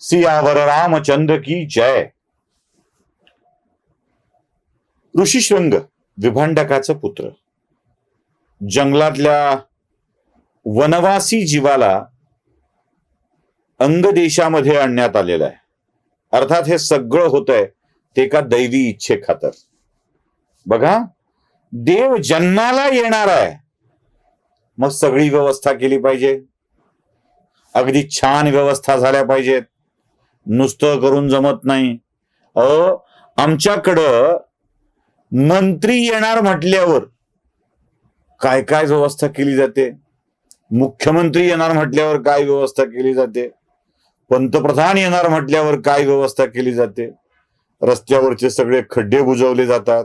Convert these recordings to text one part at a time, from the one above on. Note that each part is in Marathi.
सियावर रामचंद्र की जय. ऋषीशृंग विभांडकाचा पुत्र. जंगलातल्या वनवासी जीवाला अंगदेशामध्ये आणण्यात आलेलं आहे. अर्थात हे सगळं होत आहे ते का दैवी इच्छे खातर बघा देव जन्माला येणार आहे. मग सगळी व्यवस्था केली पाहिजे. अगदी छान व्यवस्था झाल्या पाहिजेत. नुसतं करून जमत नाही. अ आमच्याकडं मंत्री येणार म्हटल्यावर काय काय व्यवस्था केली जाते? मुख्यमंत्री येणार म्हटल्यावर काय व्यवस्था केली जाते? पंतप्रधान येणार म्हटल्यावर काय व्यवस्था केली जाते? रस्त्यावरचे सगळे खड्डे बुजवले जातात.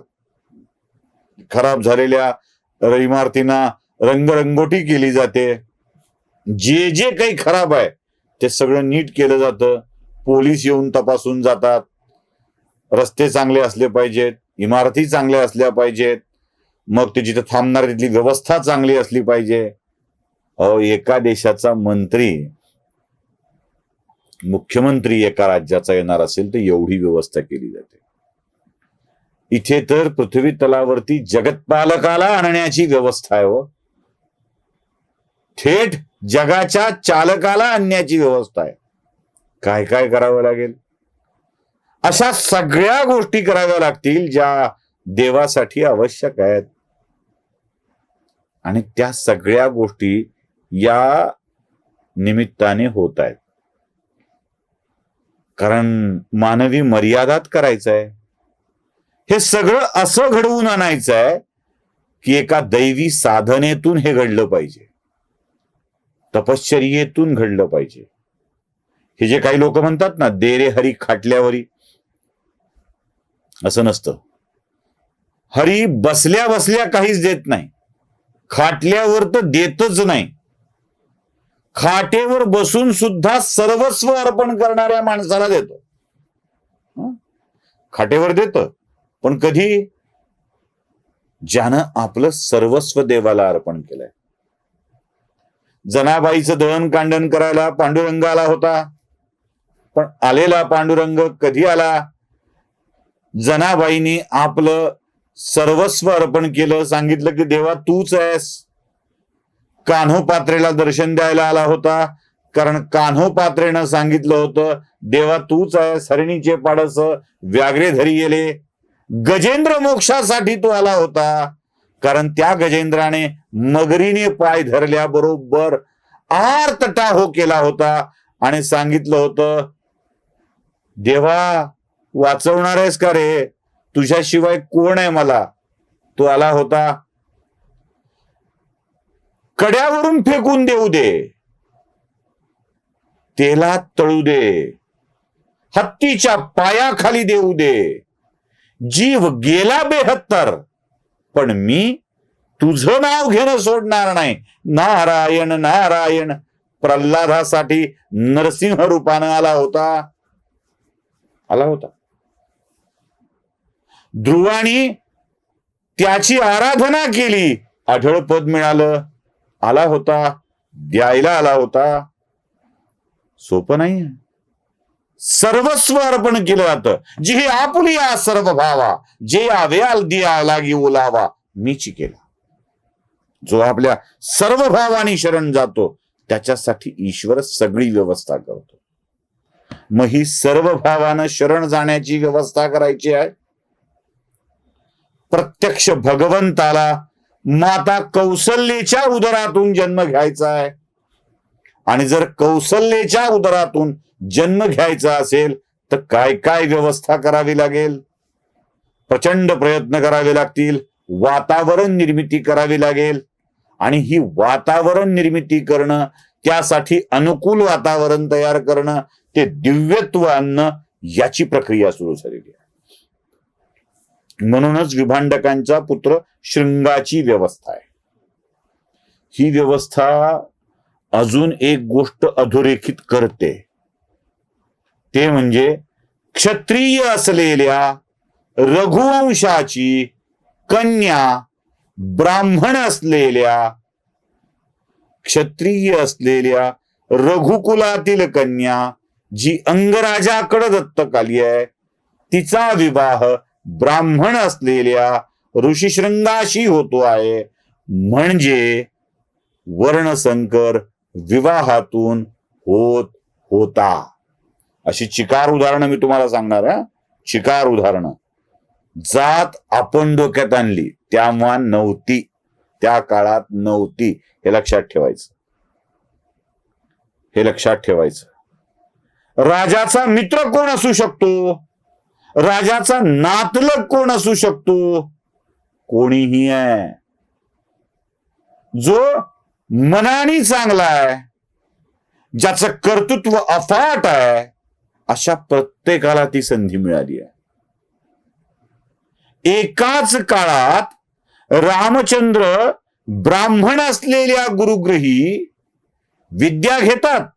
खराब झालेल्या इमारतींना रंगरंगोटी केली जाते. जे जे काही खराब आहे ते सगळं नीट केलं जातं. पोलीस येऊन तपासून जातात. रस्ते चांगले असले पाहिजेत इमारती चांगल्या असल्या पाहिजेत. मग ते जिथे थांबणार तिथली व्यवस्था चांगली असली पाहिजे. अहो एका देशाचा मंत्री मुख्यमंत्री एका राज्याचा येणार असेल तर एवढी व्यवस्था केली जाते. इथे तर पृथ्वी तलावरती जगतपालकाला आणण्याची व्यवस्था आहे हो. थेट जगाच्या चालकाला आणण्याची व्यवस्था आहे. काय काय करावं लागेल? अशा सगळ्या गोष्टी कराव्या लागतील ज्या देवासाठी आवश्यक आहेत. आणि त्या सगळ्या गोष्टी या निमित्ताने होत आहेत. कारण मानवी मर्यादात करायचं आहे हे सगळं असं घडवून आणायचं आहे की एका दैवी साधनेतून हे घडलं पाहिजे. तपश्चर्येतून घडलं पाहिजे. हे जे काही लोक म्हणतात ना देरे हरी खाटल्यावरी. असं नसतं. हरी बसल्या बसल्या काहीच देत नाही. खाटल्यावर तर देतच नाही. खाटेवर बसून सुद्धा सर्वस्व अर्पण करणाऱ्या माणसाला देतो. खाटेवर देत. पण कधी? ज्यानं आपलं सर्वस्व देवाला अर्पण केलंय. जनाबाईचं दहन कांडन करायला पांडुरंग आला होता. पण आलेला पांडुरंग कधी आला? जनाबाईनी आपलं सर्वस्व अर्पण केलं सांगितलं की देवा तूच आहेस. कान्होपात्रेला दर्शन द्यायला आला होता कारण कान्हो पात्रेनं सांगितलं होतं देवा तूच आहेस हरिणीचे पाडस व्याघ्रे धरी गेले गजेंद्र मोक्षासाठी तो आला होता कारण त्या गजेंद्राने मगरीने पाय धरल्याबरोबर आर तटा हो केला होता आणि सांगितलं होतं देवा वाचवणार आहेस का रे? तुझ्याशिवाय कोण आहे मला? तू आला होता. कड्यावरून फेकून देऊ दे. तेलात तळू दे. हत्तीच्या पायाखाली देऊ दे. जीव गेला बेहत्तर. पण मी तुझं नाव घेणं सोडणार नाही. नारायण नारायण. प्रल्हादासाठी नरसिंह रूपानं आला होता. आला होता. ध्रुवानी त्याची आराधना केली. आढळ पद मिळालं. आला होता. द्यायला आला होता. सोपं नाही सर्वस्व अर्पण केलं जातं. जी हे आपुली आ सर्व भावा जे आवे दिया लागी ओलावा मीची केला. जो आपल्या सर्व भावानी शरण जातो त्याच्यासाठी ईश्वर सगळी व्यवस्था करतो. मग ही सर्व भावानं शरण जाण्याची व्यवस्था करायची आहे. प्रत्यक्ष भगवंताला माता कौसल्येच्या उदरातून जन्म घ्यायचा आहे. आणि जर कौसल्येच्या उदरातून जन्म घ्यायचा असेल तर काय काय व्यवस्था करावी लागेल? प्रचंड प्रयत्न करावे लागतील वातावरण निर्मिती करावी लागेल आणि ही वातावरण निर्मिती करणं त्यासाठी अनुकूल वातावरण तयार करणं ते दिव्यत्व आणणं याची प्रक्रिया सुरू झालेली आहे. म्हणूनच विभांडकांचा पुत्र शृंगाची व्यवस्था आहे. ही व्यवस्था अजून एक गोष्ट अधोरेखित करते. ते म्हणजे क्षत्रिय असलेल्या रघुवंशाची कन्या ब्राह्मण असलेल्या क्षत्रिय असलेल्या रघुकुलातील कन्या जी अंगराजाकडे दत्तक आली आहे तिचा विवाह ब्राह्मण असलेल्या ऋषीशृंगाशी होतो आहे. म्हणजे वर्णसंकर विवाहातून होत होता. अशी चिकार उदाहरणं मी तुम्हाला सांगणार आहे चिकार उदाहरणं. जात आपण डोक्यात आणली तेव्हा नव्हती. त्या काळात नव्हती. हे लक्षात ठेवायचं. हे लक्षात ठेवायचं. राजाचा मित्र कोण असू शकतो? राजाचा नातलग कोण असू शकतो? कोणीही आहे. जो मनाने चांगला आहे ज्याचं कर्तृत्व अफाट आहे अशा प्रत्येकाला ती संधी मिळाली आहे. एकाच काळात रामचंद्र ब्राह्मण असलेल्या गुरुग्रही विद्या घेतात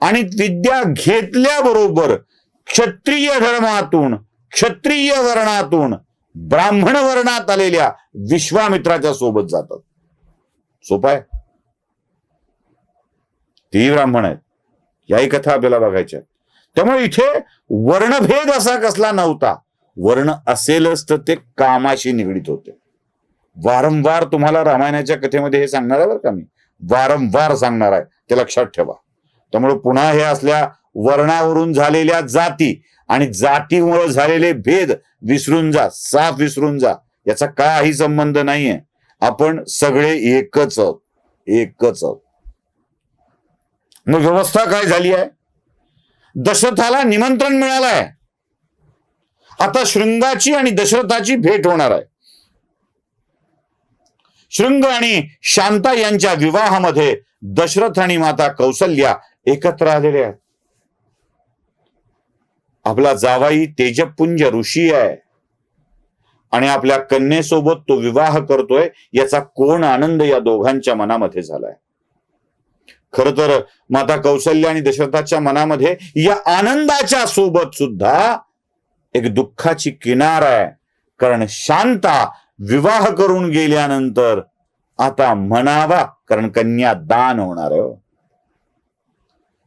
आणि विद्या घेतल्याबरोबर क्षत्रिय धर्मातून क्षत्रिय वर्णातून ब्राह्मण वर्णात आलेल्या विश्वामित्राच्या सोबत जातात. सोपाय तेही ब्राह्मण आहेत. याही कथा आपल्याला बघायच्या त्यामुळे इथे वर्णभेद असा कसला नव्हता. वर्ण असेलच तर ते कामाशी निगडीत होते. वारंवार तुम्हाला रामायणाच्या कथेमध्ये हे सांगणार आहे बरं का मी? वारंवार सांगणार आहे. ते लक्षात ठेवा. त्यामुळे पुन्हा हे असल्या वर्णावरून झालेल्या जाती आणि जातीमुळे झालेले भेद विसरून जा साफ विसरून जा. याचा काही संबंध नाहीये. आपण सगळे एकच आहोत. एकच आहोत. मग व्यवस्था काय झाली आहे? दशरथाला निमंत्रण मिळालं आहे. आता शृंगाची आणि दशरथाची भेट होणार आहे. शृंग आणि शांता यांच्या विवाहामध्ये दशरथ आणि माता कौसल्या एकत्र आलेले आहेत. आपला जावाई तेजपुंज ऋषी आहे. आणि आपल्या कन्येसोबत तो विवाह करतोय याचा कोण आनंद या दोघांच्या मनामध्ये झालाय? खर तर माता कौशल्य आणि दशरथाच्या मनामध्ये या आनंदाच्या सोबत सुद्धा एक दुःखाची किनार आहे. कारण शांता विवाह करून गेल्यानंतर आता म्हणावा कारण कन्या दान होणार आहे हो.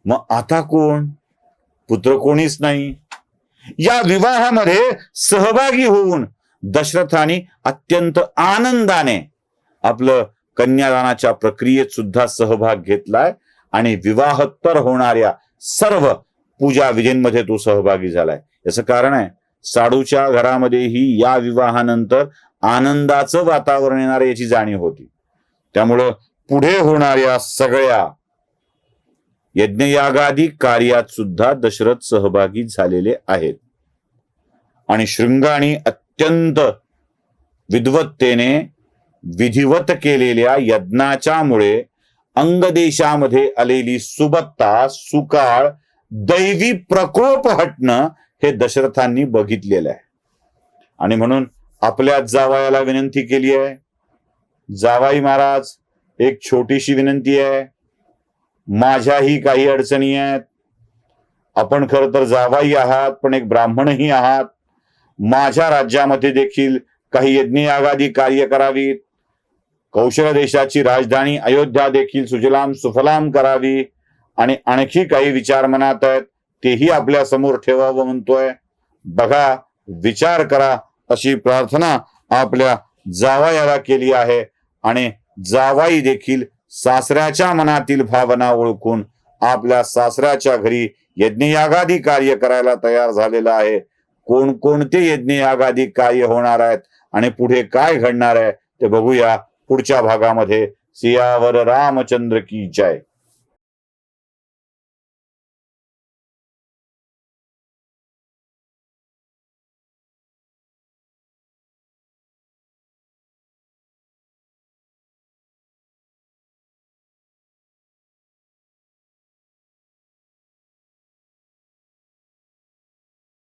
मग आता कोण? पुत्र कोणीच नाही. या विवाहामध्ये सहभागी होऊन दशरथाने अत्यंत आनंदाने आपलं कन्यादानाच्या प्रक्रियेत सुद्धा सहभाग घेतलाय आणि विवाहोत्तर होणाऱ्या सर्व पूजा विधींमध्ये तो सहभागी झालाय. याचं कारण आहे साडूच्या घरामध्येही या विवाहानंतर आनंदाचं वातावरण येणार याची जाणीव होती. त्यामुळं पुढे होणाऱ्या सगळ्या यज्ञयागादी कार्यात सुद्धा दशरथ सहभागी झालेले आहेत. आणि शृंगाणी अत्यंत विद्वत्तेने विधिवत केलेल्या यज्ञाच्यामुळे अंगदेशामध्ये आलेली सुबत्ता सुकाळ दैवी प्रकोप हटणं हे दशरथांनी बघितलेलं आहे. आणि म्हणून आपल्या जावयाला विनंती केली आहे. जावाई महाराज एक छोटीशी विनंती आहे. माझ्याही काही अडचणी आहेत. आपण खर तर जावाई आहात पण एक ब्राह्मणही आहात. माझ्या राज्यामध्ये देखील काही यज्ञयागादी कार्य करावीत. कौशल देशाची राजधानी अयोध्या देखील सुजलाम सुफलाम करावी. आणि आणखी काही विचार मनात आहेत. तेही आपल्यासमोर ठेवावं म्हणतोय. बघा विचार करा अशी प्रार्थना आपल्या जावयाला केली आहे आणि जावाई देखील सासऱ्याच्या मनातील भावना ओळखून आपल्या सासऱ्याच्या घरी यज्ञयागादी कार्य करायला तयार झालेला आहे. कोणकोणते यज्ञयागादी कार्य होणार आहेत आणि पुढे काय घडणार आहे ते बघूया पुढच्या भागामध्ये. सियावर रामचंद्र की जय.